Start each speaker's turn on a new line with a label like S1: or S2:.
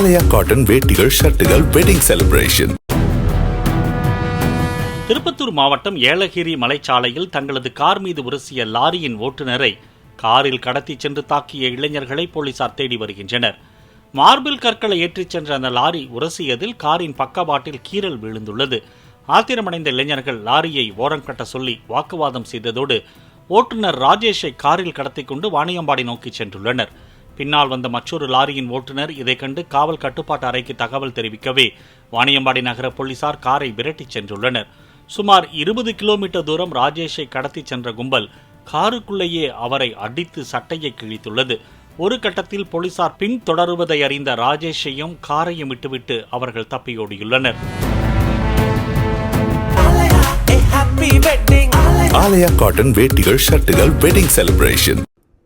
S1: ஆலயா cotton வேட்டிகள் ஷர்ட்டுகள் wedding celebration
S2: Tirupattur மாவட்டம் ஏலகிரி மலைச்சாலையில் தங்களது கார் மீது உரசிய லாரியின் ஓட்டுநரை காரில் கடத்தி சென்று தாக்கிய இளைஞர்களை போலீசார் தேடி வருகின்றனர். மார்பிள் கற்களை ஏற்றிச் சென்ற அந்த லாரி உரசியதில் காரின் பக்கவாட்டில் கீறல் விழுந்துள்ளது. ஆத்திரமடைந்த இளைஞர்கள் லாரியை ஓரங்கட்ட சொல்லி வாக்குவாதம் செய்ததோடு ஓட்டுநர் ராஜேஷை காரில் கடத்தி கொண்டு வாணியம்பாடி நோக்கி சென்றுள்ளனர். பின்னால் வந்த மற்றொரு லாரியின் ஓட்டுநர் இதைக் கண்டு காவல் கட்டுப்பாட்டு அறைக்கு தகவல் தெரிவிக்கவே வாணியம்பாடி நகர போலீசார் காரை விரட்டிச் சென்றுள்ளனர். சுமார் இருபது கிலோமீட்டர் தூரம் ராஜேஷை கடத்திச் சென்ற கும்பல் காருக்குள்ளேயே அவரை அடித்து சட்டையை கிழித்துள்ளது. ஒரு கட்டத்தில் போலீசார் பின் தொடருவதை அறிந்த ராஜேஷையும் காரையும் விட்டுவிட்டு அவர்கள் தப்பியோடியுள்ளனர்
S1: ஆலயா காட்டன் வேட்டிகள் ஷர்ட்டுகள் வெட்டிங் செலிப்ரேஷன்